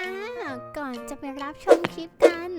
อ่าก่อนจะไปรับชมคลิปกัน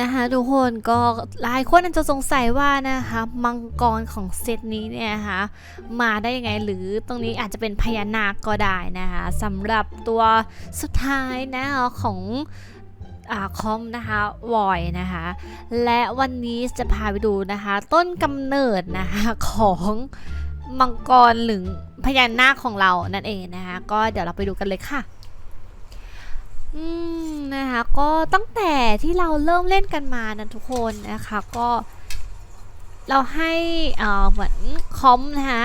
นะคะทุกคนก็หลายคนอาจจะสงสัยว่านะคะมังกรของเซตนี้เนี่ยนะคะมาได้ยังไงหรือตรงนี้อาจจะเป็นพญานาคก็ได้นะคะสำหรับตัวสุดท้ายนะคะของอาคอมนะคะวอยนะคะ และวันนี้จะพาไปดูนะคะ ต้นกำเนิดนะคะของมังกรหรือพญานาคของเรานั่นเองนะคะก็เดี๋ยวเราไปดูกันเลยค่ะ อืมนะคะก็ตั้งแต่ที่เราเริ่มเล่นกันมานะทุกคนนะคะก็เราให้เอ่อเหมือนคอมนะคะ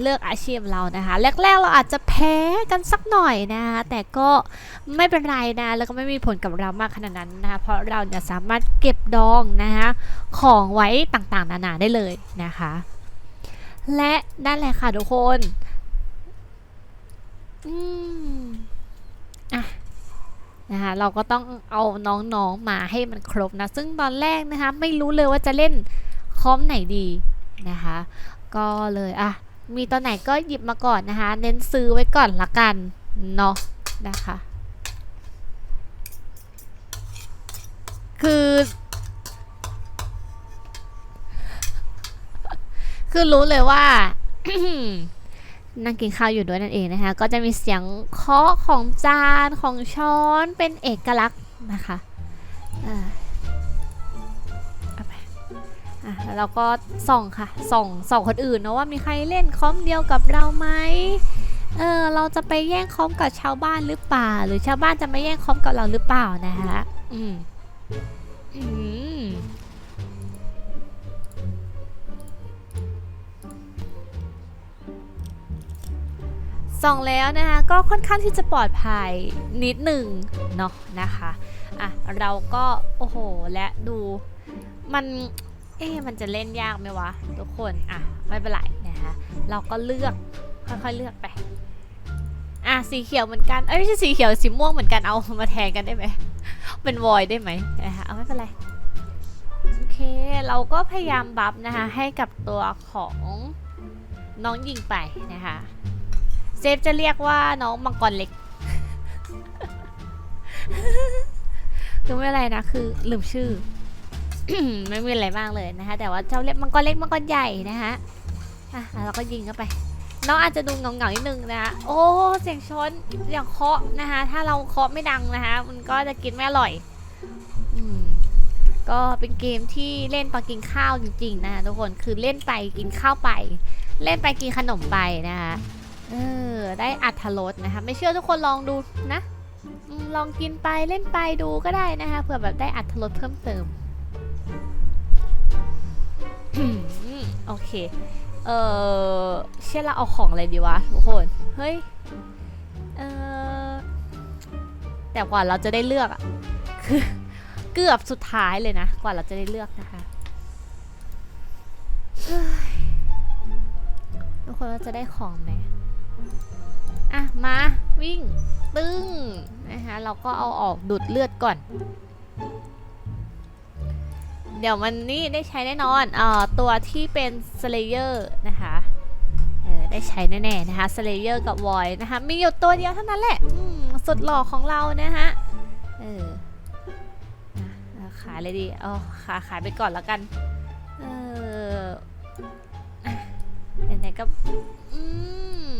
เลือกอาชีพเรานะคะ แรกๆเราอาจจะแพ้กันสักหน่อยนะคะแต่ก็ไม่เป็นไรนะ แล้วก็ไม่มีผลกับเรามากขนาดนั้นนะคะเพราะเราเนี่ยสามารถเก็บดองนะคะของไว้ต่างๆ นานาได้เลยนะคะ และนั่นแหละค่ะทุกคน อืม นะคะเราก็ต้องเอาน้องๆมาให้มันครบนะซึ่งตอนแรกนะคะไม่รู้เลยว่าจะเล่นคอมไหนดีนะคะก็เลยอะมีตอนไหนก็หยิบมาก่อนนะคะเน้นซื้อไว้ก่อนละกันเนาะนะคะคือ คือรู้เลยว่า นั่งกินข้าวอยู่ด้วยนั่นเองนะคะ ก็จะมีเสียงเคาะของจานของช้อนเป็นเอกลักษณ์นะคะอ่าเอาไปอะแล้วเราก็ส่องค่ะ ส่องส่องคนอื่นนะว่ามีใครเล่นคอมเดียวกับเราไหมเออเราจะไปแย่งคอมกับชาวบ้านหรือเปล่า หรือชาวบ้านจะไม่แย่งคอมกับเราหรือเปล่านะคะอืมอืม ส่องแล้วนะคะก็ค่อนข้างที่จะปลอดภัยนิดหนึ่งเนาะนะคะอะเราก็โอ้โหและดูมันเอ๊ะมันจะเล่นยากไหมวะทุกคนอะไม่เป็นไรนะคะเราก็เลือกค่อยๆเลือกไปอะสีเขียวเหมือนกันเอ้ยไม่ใช่สีเขียวสีม่วงเหมือนกันเอามาแทนกันได้ไหมเป็นวอยได้ไหมนะคะเอาไม่เป็นไรโอเคเราก็พยายามบัฟนะคะให้กับตัวของน้องยิงไปนะคะ เซฟจะเรียกว่าน้องมังกรเล็ก คือไม่อะไรนะ คือลืมชื่อ ไม่มีอะไรมากเลยนะคะ แต่ว่าเจ้าเล็กมังกรเล็กมังกรใหญ่นะคะอะเราก็ยิงเข้าไป น้องอาจจะดูเงาเงาๆนิดนึงนะคะโอ้เสียงชนอย่างเคาะนะคะ ถ้าเราเคาะไม่ดังนะคะ มันก็จะกินไม่อร่อยก็เป็นเกมที่เล่นตอนกินข้าวจริงๆ นะคะทุกคนคือเล่นไปกินข้าวไป เล่นไปกินขนมไปนะคะ เออ ได้อัธรสนะคะไม่เชื่อทุกคนลองดูนะอลองกินไปเล่นไปดูก็ได้นะคะเผื่อแบบได้อัธรสเพิ่มเติมโอเค เออเช่นเราเอาของอะไรดีวะทุกคน เฮ้ย เออแต่กว่าเราจะได้เลือกอะคือเกือบสุดท้ายเลยนะ กว่าเราจะได้เลือกนะคะทุกคนเราจะได้ของไหม อะ มาวิ่ง ตึ้งนะคะเราก็เอาออกดูดเลือดก่อน เดี๋ยวมันนี่ได้ใช้แน่นอนเอ่อตัวที่เป็นสเลเยอร์นะคะเออได้ใช้แน่ๆนะคะสเลเยอร์กับวอยนะคะมีอยู่ตัวเดียวเท่านั้นแหละอืมสุดหล่อของเรานะคะเอออะเอาขายเลยดีเอขาขายไปก่อนแล้วกัน ไหนๆก็อืม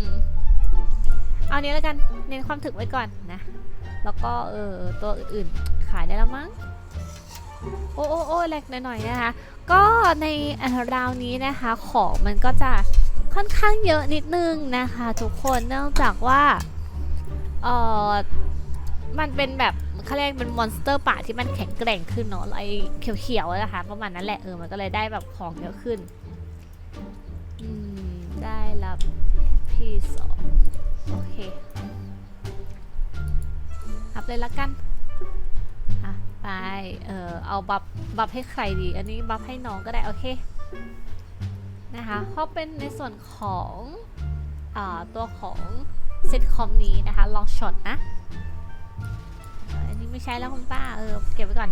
เอานี้แล้วกัน เน้นความถึกไว้ก่อนนะ แล้วก็เออตัวอื่นๆขายได้แล้วมั้ง โอ้โอ้โอ้เล็กหน่อยๆนะคะ ก็ในราวนี้นะคะของมันก็จะค่อนข้างเยอะนิดนึงนะคะ ทุกคนเนื่องจากว่าเออมันเป็นแบบเขาเรียกเป็นมอนสเตอร์ป่าที่มันแข็งแกร่งขึ้นเนาะไอ้เขียวๆนะคะประมาณนั้นแหละเออมันก็เลยได้แบบของเยอะขึ้น ได้รับพี่สองโอเครับเลยละกันอะไปเออเอาบัฟบัฟให้ใครดี อันนี้บัฟให้น้องก็ได้ โอเค นะคะเขาเป็นในส่วนของอ่าตัวของเซตคอมนี้นะคะ ลองช็อตนะ อันนี้ไม่ใช่แล้วคุณป้า เออ เก็บไว้ก่อน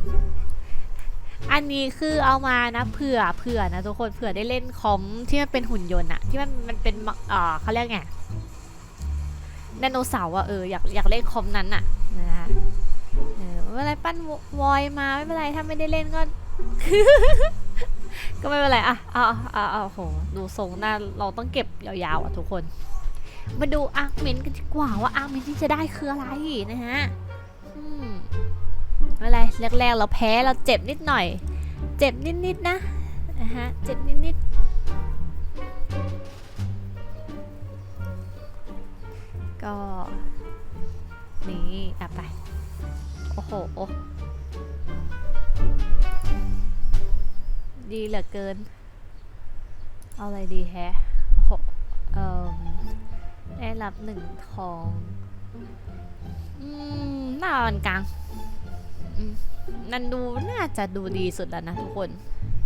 อันนี้คือเอามานะเผื่อเผื่อนะทุกคนเผื่อได้เล่นคอมที่มันเป็นหุ่นยนต์อะที่มันมันเป็นมะอ่าเขาเรียกไงไดโนเสาร์อะเอออยากอยากเล่นคอมนั้นอะนะคะเออไม่เป็นไรปั้นวอยมาไม่เป็นไรถ้าไม่ได้เล่นก็ ก็ไม่เป็นไรอะเอาเอาเอาโหดูทรงหน้าเราต้องเก็บยาวๆอะทุกคน มาดูอาร์เมนต์กันดีกว่าว่าอาร์เมนต์ที่จะได้คืออะไรนะฮะอืม ไม่เป็นไรแรกๆเราแพ้เราเจ็บนิดหน่อย เจ็บนิดๆนะนะฮะเจ็บนิดๆก็ นี่อะไป โอ้โหดีเหลือเกิน เอาอะไรดีแฮะโอ้โหเอ่มได้รับหนึ่งทอง อืมน้ามันกลาง นันดูน่าจะดูดีสุดแล้วนะทุกคน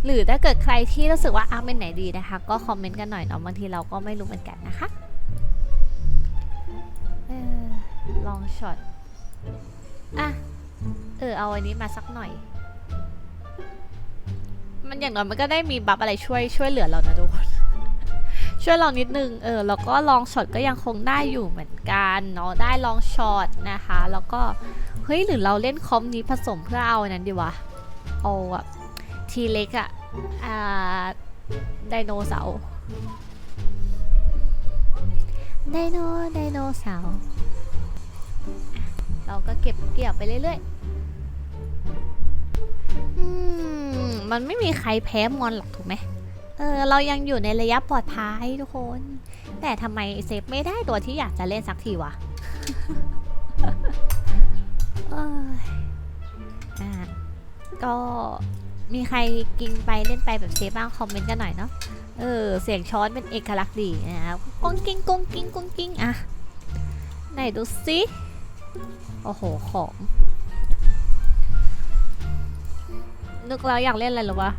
หรือถ้าเกิดใครที่รู้สึกว่าอาเป็นไหนดีนะคะ ก็คอมเมนต์กันหน่อยเนาะบางทีเราก็ไม่รู้เหมือนกันนะคะออลองช็อตอะเออเอาอันนี้มาสักหน่อย มันอย่างน้อยมันก็ได้มีบัฟอะไรช่วยช่วยเหลือเรานะทุกคนช่วยลองนิดนึง เออ แล้วก็ลองช็อตก็ยังคงได้อยู่เหมือนกันเนาะ ได้ลองช็อตนะคะ แล้วก็ ฮ้ยหรือเราเล่นคอมนี้ผสมเพื่อเอาอันนั้นดีวะ เอาแบบทีเล็กอะอ่าไดโนเสาร์ไดโนไดโนเสาร์เราก็เก็บเกี่ยวไปเรื่อยๆอืมมันไม่มีใครแพ้มอนหรอกถูกไหมเออเรายังอยู่ในระยะปลอดภัยทุกคน แต่ทำไมเซฟไม่ได้ตัวที่อยากจะเล่นสักทีวะ ก็มีใครกินไปเล่นไปแบบเซฟบ้างคอมเมนต์กันหน่อยเนาะ เออ เสียงช้อนเป็นเอกลักษณ์ดีนะครับก้งกิ้งก้งกิ้งก้งกิ้งอะ ไหนดูสิ โอ้โห ของ นึกแล้วอยากเล่นอะไรหรอวะ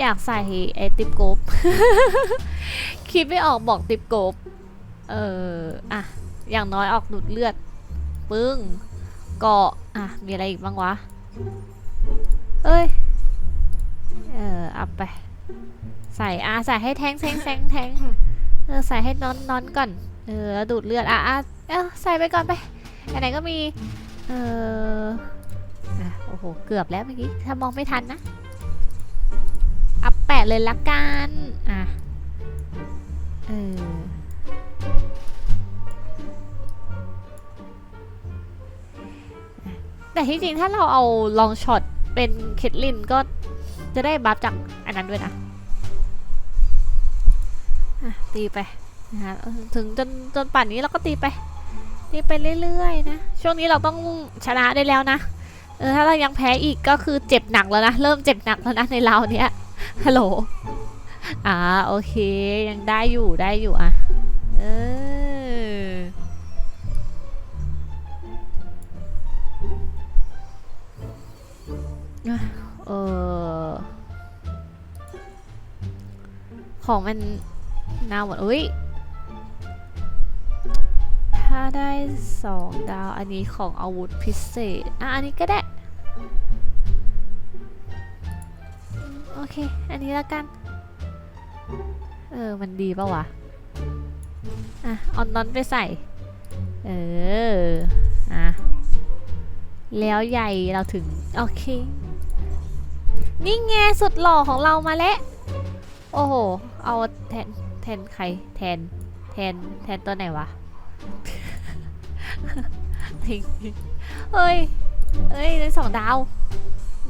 อยากใส่ไอติปโกบคิดไม่ออกบอกติปโกบเออ อะ อย่างน้อยออกดูดเลือด ปึ้ง เกาะ อะ มีอะไรอีกบ้างวะ เอ้ย เออเอาไป ใส่อะใส่ให้แทงแทงแทงแทงเออใส่ให้นอนนอนก่อน เออดูดเลือดอะอะเออใส่ไปก่อนไปไหนก็มี เอออะโอ้โห เกือบแล้วเมื่อกี้ ถ้ามองไม่ทันนะอัพแปะเลยละกัน อะ เออแต่ที่จริงถ้าเราเอาลองช็อต เป็นเคทลินก็จะได้บัฟจากอันนั้นด้วยนะตีไปนะคะถึงจนจนป่านนี้เราก็ตีไปตีไปเรื่อยๆนะช่วงนี้เราต้องชนะได้แล้วนะเออถ้าเรายังแพ้อีกก็คือเจ็บหนักแล้วนะ เริ่มเจ็บหนักแล้วนะในเราเนี้ยฮัลโหลอ่าโอเค ยังได้อยู่ได้อยู่อะ เออ เออของมันน่าหมดอุ้ย ถ้าได้สองดาว อันนี้ของอาวุธพิเศษ อะ อันนี้ก็ได้ โอเค อันนี้แล้วกัน เออ มันดีปะวะ อะเอานอนไปใส่ เออ อะ แล้วใหญ่เราถึง โอเค นี่ไงสุดหล่อของเรามาแล้วโอ้โห เอาแทนแทนใคร แทน แทน แทนตัวไหนวะ เฮ้ยเอ้ยได้สองดาว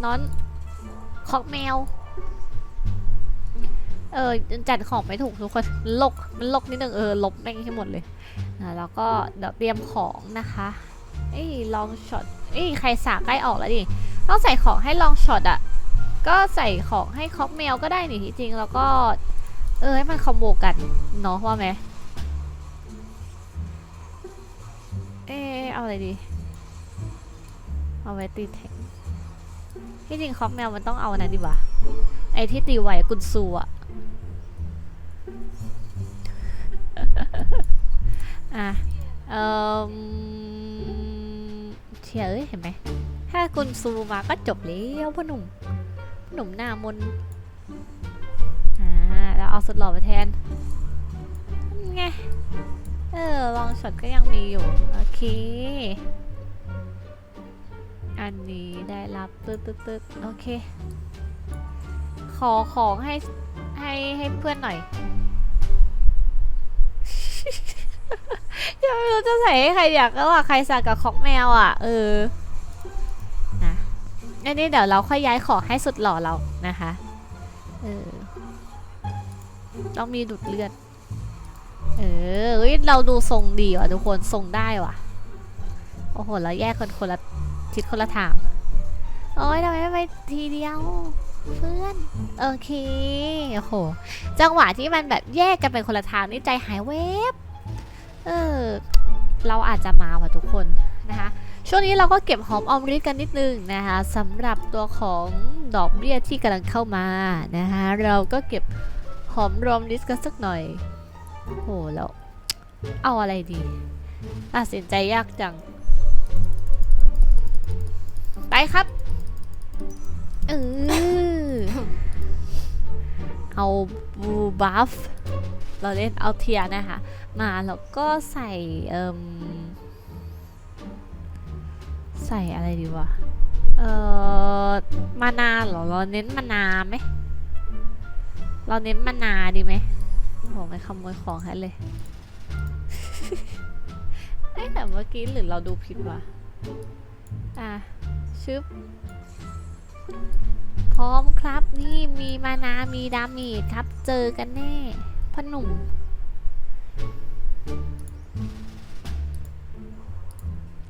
นอน คอกแมว เออจัดของไม่ถูกทุกคนมันลก มันลกนิดนึงเออ ลบแม่งให้หมดเลยนะแล้วก็เดี๋ยวเตรียมของนะคะเอ้ยลองช็อตเอ้ยใครสาใกล้ออกแล้วดิ ต้องใส่ของให้ลองช็อตอะ ก็ใส่ของให้คอกแมวก็ได้นี่ที่จริงแล้วก็ เออให้มันคอมโบกันเนาะว่าไหมเออเอาอะไรดี เอาไว้ตีแท็กที่จริงคอกแมวมันต้องเอานนั้นดีว่าไอที่ตีไหวกุนซูอะอะเออเชียเอ้ยเห็นไหมถ้ากุนซูมาก็จบแล้วพ่อหนุ่ม หนุ่มหน้ามนอ่าแล้วเอาสุดหล่อไปแทนไง เออลองช็อตก็ยังมีอยู่ โอเค อันนี้ได้รับตึ๊ดตึ๊ดตึ๊ดโอเค ขอของให้ให้ให้เพื่อนหน่อยยังไม่รู้จะใส่ให้ใครอยากก็ว่าใครสักกับของแมวอะ เออ อันนี้เดี๋ยวเราค่อยย้ายของให้สุดหล่อเรานะคะเออต้องมีดูดเลือด เออเฮ้ยเราดูทรงดีว่ะทุกคนทรงได้ว่ะ โอ้โหเราแยกคนคนละทิศคนละทางโอ้ยทำไมไม่ไปทีเดียวเพื่อน โอเค โอ้โห จังหวะที่มันแบบแยกกันเป็นคนละทางนี่ใจหายเวบเออ เราอาจจะมาว่ะทุกคนนะคะ ช่วงนี้เราก็เก็บหอมออมริบกันนิดนึงนะคะสำหรับตัวของดอกเบี้ยที่กำลังเข้ามานะคะเราก็เก็บหอมรอมริบกันสักหน่อยโหแล้วเอาอะไรดีตัดสินใจยากจัง ไปครับเออเอาบูบัฟเราเล่นเอาเทียนะคะ มาแล้วก็ใส่เอ่ม ใส่อะไรดีวะ เอ่อ มานาเหรอ เราเน้นมานาไหม เราเน้นมานาดีไหมโหไม่ขโมยของให้เลยเอ้ยแต่เมื่อกี้หรือเราดูผิดวะ อะ ชึบ พร้อมครับ นี่มีมานา มีดาเมีดครับ เจอกันแน่พ่อหนุ่ม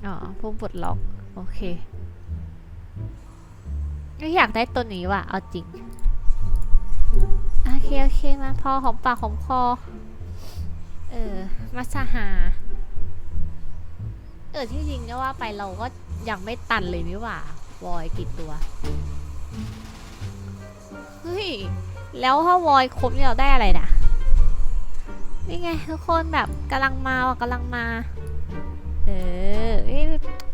อ๋อพุ่มปลดล็อก โอเคไม่อยากได้ตัวนี้ว่ะ เอาจริง โอเค โอเค มาพอหอมปากหอมคอ เออ มาสหา เออ ที่จริงเนี่ยว่าไปเราก็ยังไม่ตันเลยนี่หว่าวอยกี่ตัว เฮ้ย แล้วถ้าวอยครบเนี่ยเราได้อะไรนะนี่ไงทุกคนแบบกำลังมาว่ะกำลังมา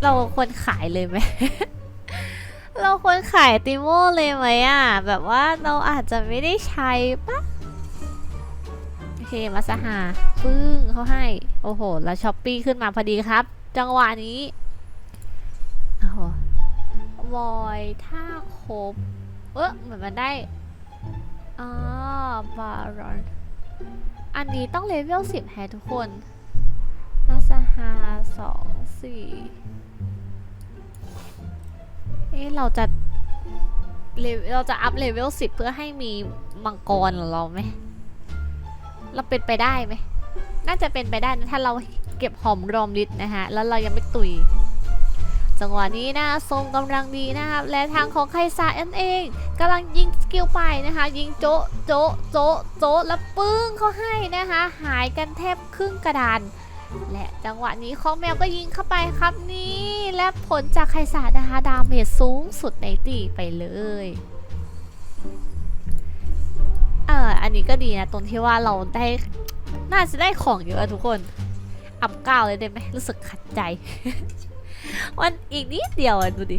เราควรขายเลยไหม เราควรขายติโมเลยไหมอะ แบบว่าเราอาจจะไม่ได้ใช้ปะโอเค มาสหาปึ้งเขาให้ โอ้โห แล้วช้อปปี้ขึ้นมาพอดีครับ จังหวะนี้โอ้โหวอยถ้าครบ เออเหมือนมันได้อ๋อบารอน อันนี้ต้องเลเวลสิบแฮะทุกคนนาซาฮาสองสี่ เอ๊ะเราจะเลเราจะอัพเลเวลสิบเพื่อให้มีมังกรเรอเราไหม เราเป็นไปได้ไหม น่าจะเป็นไปได้นะถ้าเราเก็บหอมรอมริดนะฮะ แล้วเรายังไม่ตุย จังหวะนี้นะทรงกำลังดีนะครับ และทางของไคซาเอนเองกำลังยิงสกิลไปนะคะ ยิงโจะโจะโจะโจะแล้วปึ้งเขาให้นะคะ หายกันแทบครึ่งกระดาน และจังหวะนี้ของแมวก็ยิงเข้าไปครับนี่ และผลจากไคซานะคะดาเมจสูงสุดในตีไปเลยเอออันนี้ก็ดีนะ ตรงที่ว่าเราได้ น่าจะได้ของเยอะทุกคน อัพก้าวเลยได้ไหมรู้สึกขัดใจ วันอีกนิดเดียวอะ ดูดิ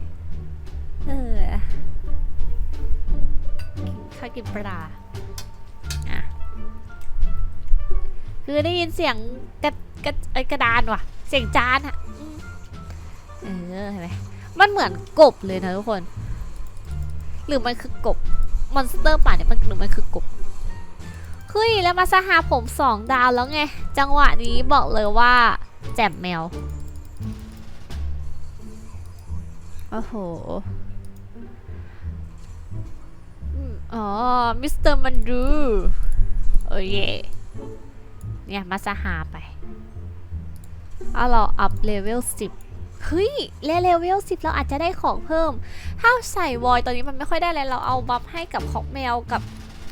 เออข้ากินปลาอะ คือได้ยินเสียงกระกระกระดานว่ะ เสียงจานอะ เออเห็นไหมมันเหมือนกบเลยนะทุกคน หรือมันคือกบ มอนสเตอร์ป่าเนี่ยมันหรือมันคือกบเฮ้ยแล้วมาสหาผมสองดาวแล้วไง จังหวะนี้บอกเลยว่าแจ่มแมว โอ้โหอืมอ๋อ มิสเตอร์มันดูโอ้เย่เนี่ย มาสหาไปเอาเราอัพเลเวล10 เฮ้ยเลเลเวลสิบเราอาจจะได้ของเพิ่ม ถ้าใส่วอยตอนนี้มันไม่ค่อยได้เลยเราเอาบัฟให้กับคอกแมวกับ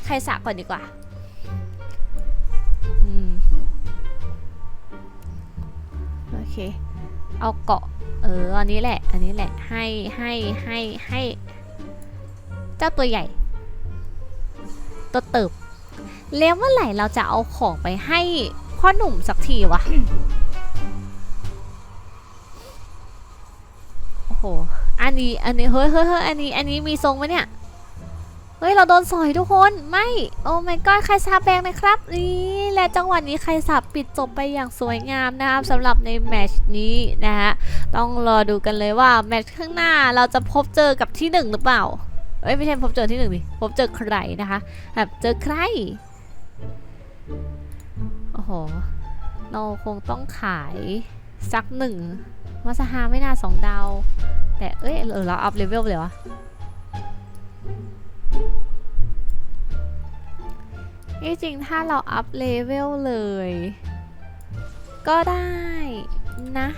ไคสะก่อนดีกว่าอืมโอเค เอาเกาะ เออ อันนี้แหละ อันนี้แหละ ให้ ให้ ให้ ให้ เจ้าตัวใหญ่ ตัวเติบ แล้วเมื่อไหร่เราจะเอาของไปให้พ่อหนุ่มสักทีวะ อันนี้อันนี้เฮ้ยเฮ้ยเฮ้ยอันนี้อันนี้มีทรงไหมเนี่ยเฮ้ยเราโดนสอยทุกคนไม่โอ้ my god ใครซาแบงนะครับนี่และจังหวะนี้ใครสับปิดจบไปอย่างสวยงามนะครับสำหรับในแมชนี้นะฮะต้องรอดูกันเลยว่าแมชข้างหน้าเราจะพบเจอกับที่หนึ่งหรือเปล่าเอ้ยไม่ใช่พบเจอที่หนึ่งดิพบเจอใครนะคะแบบเจอใครโอ้โหเราคงต้องขายสักหนึ่งมาสหาไม่น่าสองดาว แต่เอ้ยเออเราอัพเลเวลเลยวะที่จริงถ้าเราอัพเลเวลเลย ก็ได้นะ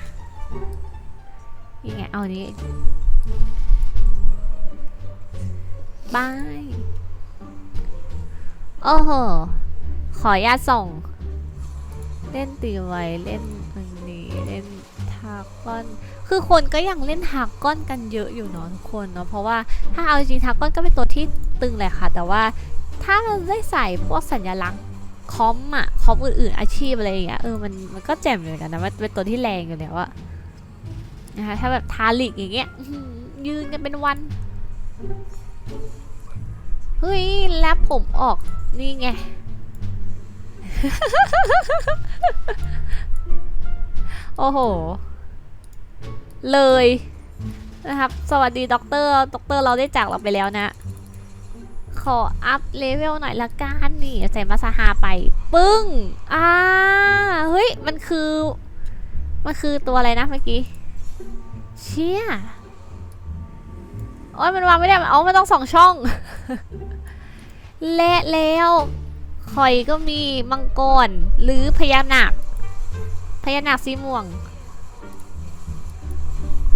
ยังไงเอานี้บายโอ้โห ขออนุญาตส่ง เล่นตีไวเล่นอันนี้ เล่นทากอน คือคนก็ยังเล่นทาก้อนกันเยอะอยู่เนาะทุกคนเนาะเพราะว่าถ้าเอาจริงทาก้อนก็เป็นตัวที่ตึงแหละค่ะ แต่ว่าถ้าเราได้ใส่พวกสัญลักษณ์คอมอะคอมอื่นๆอาชีพอะไรอย่างเงี้ยเออมันมันก็แจ่มอยู่เหมือนกันนะมันเป็นตัวที่แรงอยู่แล้วอะนะคะถ้าแบบทาลิกอย่างเงี้ยยืนกันเป็นวันเฮ้ยแล้วผมออกนี่ไงโอ้โห เลยนะครับ สวัสดีด็อกเตอร์ด็อกเตอร์เราได้จากเราไปแล้วนะ ขออัพเลเวลหน่อยละกันนี่ใส่มาซาฮาไป ปึ้ง อ่า เฮ้ย มันคือ มันคือตัวอะไรนะเมื่อกี้ เชี่ยโอ้ยมันวางไม่ได้มันเอามันต้องสองช่อง และแล้วคอยก็มีมังกรหรือพญานาคพญานาคสีม่วง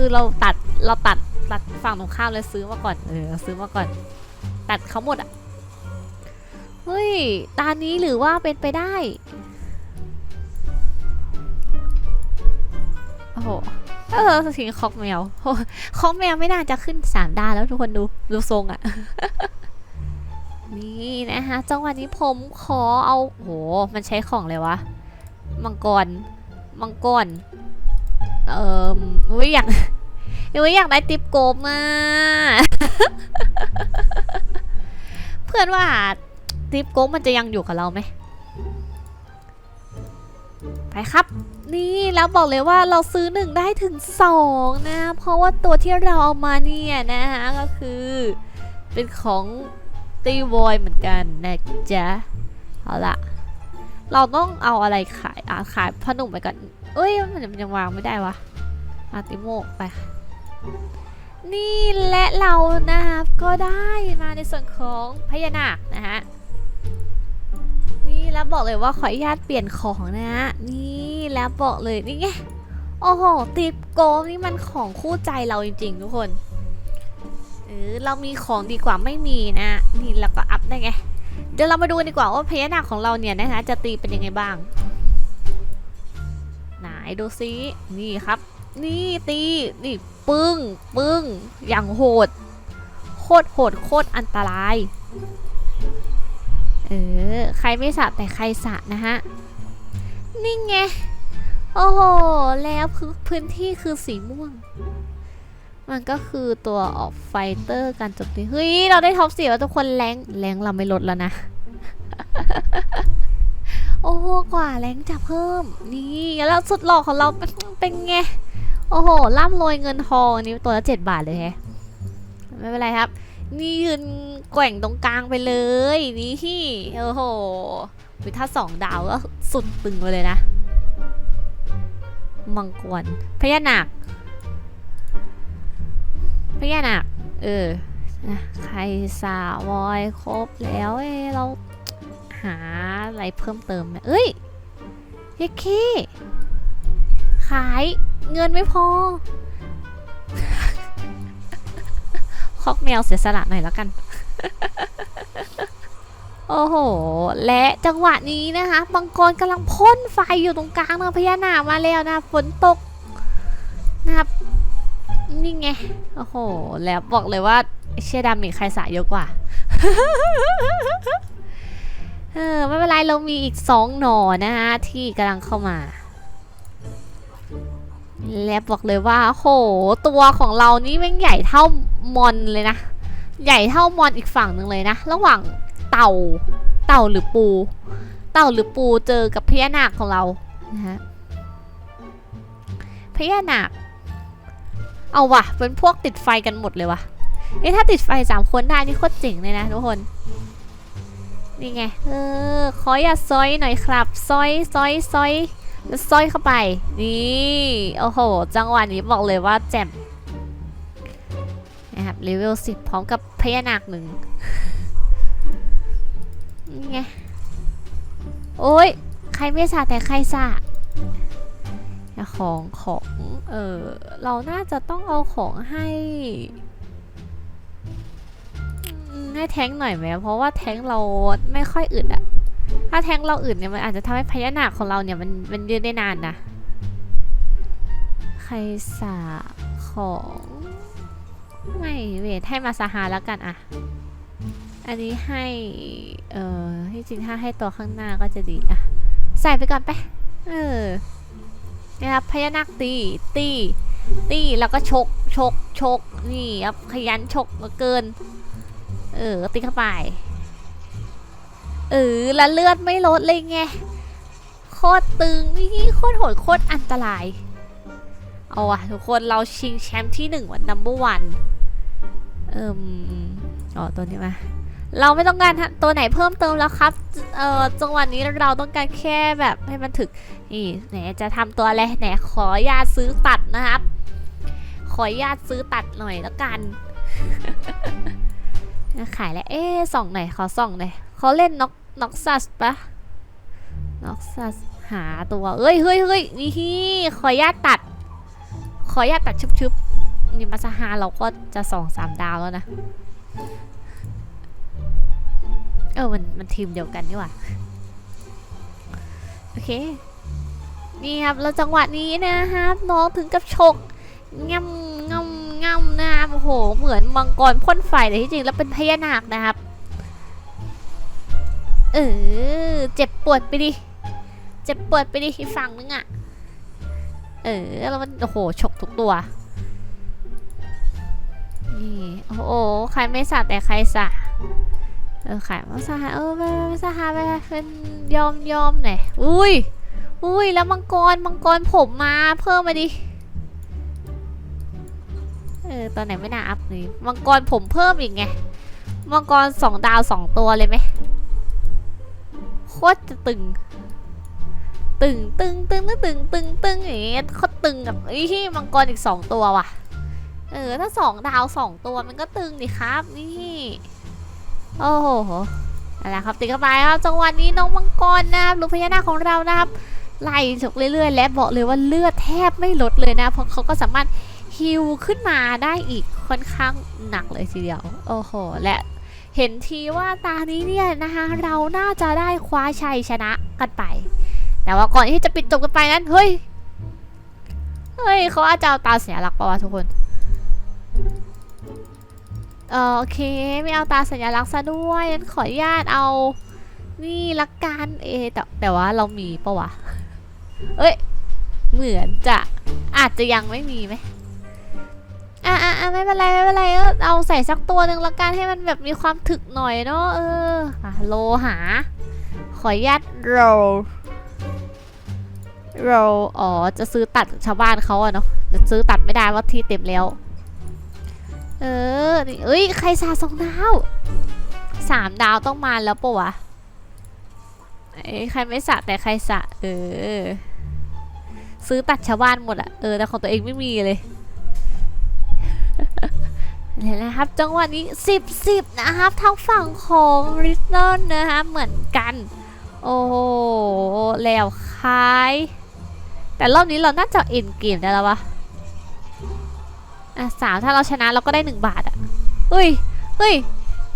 คือเราตัดเราตัดตัดฝั่งตรงข้ามเลยซื้อมาก่อนเออซื้อมาก่อน ตัดเขาหมดอะเฮ้ยตานี้หรือว่าเป็นไปได้โอ้โหเออสิงคอกแมวโอ้คอกแมวไม่น่าจะขึ้นสามดาวแล้วทุกคนดูดูทรงอะนี่นะคะจังหวะนี้ผมขอเอาโหมันใช้ของเลยวะ มังกร มังกร เอออุ้ยอยากอุ้ยอยากได้ติปโกบมาเพื่อนว่าติปโกบมันจะยังอยู่กับเราไหมไปครับ นี่แล้วบอกเลยว่าเราซื้อหนึ่งได้ถึงสองนะ เพราะว่าตัวที่เราเอามาเนี่ยนะคะก็คือ เป็นของตีวอยเหมือนกันนะจ๊ะ เอาละเราต้องเอาอะไรขายอะขายพนุ่มไปก่อน เอ้ยมันยังวางไม่ได้วะอาติโมไป นี่และเรานะครับก็ได้มาในส่วนของพญานาคนะฮะนี่แล้วบอกเลยว่าขออนุญาตเปลี่ยนของนะฮะนี่แล้วบอกเลยนี่ไงโอ้โหติปโกมนี่มันของคู่ใจเราจริงๆทุกคนเออเรามีของดีกว่าไม่มีนะนี่เราก็อัพได้ไงเดี๋ยวเรามาดูกันดีกว่าว่าพญานาคของเราเนี่ยนะคะจะตีเป็นยังไงบ้าง ดูซินี่ครับ นี่ตีนี่ปึ้งปึ้งอย่างโหด โคตรโหดโคตรอันตรายเออใครไม่สะแต่ใครสะนะฮะนี่ไงโอ้โห แล้วพื้นที่คือสีม่วง มันก็คือตัวออกไฟเตอร์การจมตีเฮ้ย เราได้ท็อปสี่แล้วทุกคนแรงแรงเราไม่ลดแล้วนะ อ้โหกว่าแรงจะเพิ่ม นี่แล้วสุดหล่อของเราเป็นไง โอ้โหร่ำรวยเงินทองอันนี้ตัวละเจ็ดบาทเลยแฮะไม่เป็นไรครับ นี่ยืนแกว่งตรงกลางไปเลย นี่โอ้โหถ้าสองดาวก็สุดตึงไปเลยนะมังกรพญานาคพญานาคเออนะใครสาวอยครบแล้วเอเรา หาอะไรเพิ่มเติมไหมเอ้ยเยเคขายเงินไม่พอ คอกแมวเสียสละหน่อยแล้วกัน โอ้โห และจังหวะนี้นะคะมังกรกำลังพ่นไฟอยู่ตรงกลางนะพญานาคมาแล้วนะฝนตกนะครับนี่ไง โอ้โห แล้วบอกเลยว่าเชียดามีใครสายเยอะกว่า ออไม่เป็นไรเรามีอีกสองหน่อนะคะที่กำลังเข้ามา และบอกเลยว่าโหตัวของเรานี่แม่งใหญ่เท่ามอนเลยนะ ใหญ่เท่ามอนอีกฝั่งหนึ่งเลยนะ ระหว่างเต่าเต่าหรือปู เต่าหรือปูเจอกับพญานาคของเรานะฮะพญานาคเอาว่ะเป็นพวกติดไฟกันหมดเลยวะเอ้ถ้าติดไฟสามคนได้นี่โคตรเจ๋งเลยนะทุกคน นี่ไง เออ ขออย่าซอยหน่อยครับ ซอยซอยซอยแล้วซอยเข้าไป นี่ โอ้โห จังหวะนี้บอกเลยว่าแจ่มนะครับเลเวลสิบพร้อมกับพญานาคหนึ่งนี่ไง โอ้ย ใครไม่สาแต่ใครสาของของ เออ เราน่าจะต้องเอาของให้ ให้แท้งหน่อยไหมเพราะว่าแท้งเราไม่ค่อยอึดอะถ้าแท้งเราอื่นเนี่ยมันอาจจะทำให้พญานาคของเราเนี่ยมันมันยืนได้นานนะใครสาของไม่เวทให้มาสหาแล้วกันอะอันนี้ให้ เอ่อที่จริงถ้าให้ตัวข้างหน้าก็จะดีอะใส่ไปก่อนไปเออนะครับพญานาคตีตีตีแล้วก็ชกชกชกนี่ครับขยันชกเหลือเกิน เออตีเข้าไป เออแล้วเลือดไม่ลดเลยไง โคตรตึงนี่โคตรโหดโคตรอันตราย เอาอะทุกคนเราชิงแชมป์ที่หนึ่งวันนัมเบอร์วันเอิมอ๋อตัวนี้มาเราไม่ต้องการตัวไหนเพิ่มเติมแล้วครับ เอ่อจังหวะนี้เราต้องการแค่แบบให้มันถึก นี่ไหนจะทำตัวอะไรไหนขอญาตซื้อตัดนะครับ ขอญาตซื้อตัดหน่อยแล้วกัน ขายแล้ว เอ๊ส่องหน่อยขอส่องหน่อยเขาเล่นน็อกน็อกซัสปะน็อกซัสหาตัว เอ้ยเฮ้ยเฮ้ยนี่ขออนุญาตตัด ขออนุญาตตัดชุบๆนี่มาสหาเราก็จะสองสามดาวแล้วนะ เออมันมันทีมเดียวกันนี่หว่า โอเค นี่ครับแล้วจังหวะนี้นะครับ น้องถึงกับฉกง่ำ ง่ำง่ำนะครับโอ้โห เหมือนมังกรพ่นไฟแต่ที่จริงแล้วเป็นพญานาคนะครับ เออ เจ็บปวดไปดิ เจ็บปวดไปดิอีกฝั่งนึงอะเออ แล้วมันโอ้โห ฉกทุกตัว นี่ โอ้โห ใครไม่สาแต่ใครสาเออขายมาสหาเออไม่ไม่สหาไปเป็นยอมยอมหน่อยอุ้ยอุ้ยแล้วมังกรมังกรผมมาเพิ่มมาดิ เออตอนไหนไม่น่าอัพนี่มังกรผมเพิ่มอีกไง มังกรสองดาวสองตัวเลยไหมโคตรจะตึง ตึงตึงตึงตึงตึงตึงอย่างเงี้ยโคตรตึงกับไอ้ที่มังกรอีกสองตัวว่ะ เออ ถ้าสองดาวสองตัวมันก็ตึงดิครับ นี่โอ้โหอะไรครับติดเข้าไปครับจังหวะนี้น้องมังกรนะครับลูกพญานาคของเรานะครับไล่ฉกเรื่อยๆ และบอกเลยว่าเลือดแทบไม่ลดเลยนะ เพราะเขาก็สามารถ ฮิวขึ้นมาได้อีกค่อนข้างหนักเลยทีเดียว โอ้โห และเห็นทีว่าตานี้เนี่ยนะคะ เราน่าจะได้คว้าชัยชนะกันไป แต่ว่าก่อนที่จะปิดจบกันไปนั้น เฮ้ย เฮ้ยเขาอาจจะเอาตาเสียหลักปะวะทุกคนเออโอเค ไม่เอาตาสัญลักษณ์ซะด้วยงั้นขออนุญาตเอา นี่ละกันเอแต่แต่ว่าเรามีปะวะ เอ้ย เหมือนจะอาจจะยังไม่มีไหม อะอะอะไม่เป็นไรไม่เป็นไรก็เอาใส่สักตัวหนึ่งละกันให้มันแบบมีความถึกหน่อยเนาะเอออะโลหา ขออนุญาตโรโรอ๋อจะซื้อตัดชาวบ้านเขาอะเนาะจะซื้อตัดไม่ได้ว่าที่เต็มแล้ว เออนี่เอ้ยใครสาสองดาวสามดาวต้องมาแล้วปะวะเอ้ยใครไม่สะแต่ใครสะเออ ซื้อตัดชาวบ้านหมดอะเออแต่ของตัวเองไม่มีเลย นี่แหละครับ จังหวะนี้สิบสิบนะครับทางฝั่งของริสเนอร์นะครับเหมือนกัน โอ้โหแล้วคาย แต่รอบนี้เราน่าจะเอ็นเกมได้แล้ววะอะสามถ้าเราชนะเราก็ได้หนึ่งบาทอะเฮ้ยเฮ้ย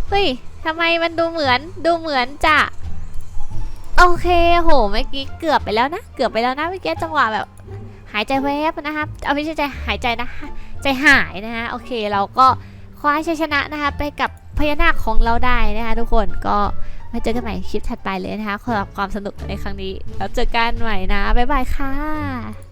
เฮ้ยทำไมมันดูเหมือนดูเหมือนจะโอเคโหเมื่อกี้เกือบไปแล้วนะ เกือบไปแล้วนะเมื่อกี้จังหวะแบบ หายใจแวบนะครับเอาไม่ใช่ใจหายใจนะ ใจหายนะฮะโอเคเราก็ คว้าชัยชนะนะคะ ไปกับพญานาคของเราได้นะคะทุกคนก็มาเจอกันใหม่คลิปถัดไปเลยนะคะขอบความสนุกในครั้งนี้ แล้วเจอกันใหม่นะ บ๊ายบายค่ะ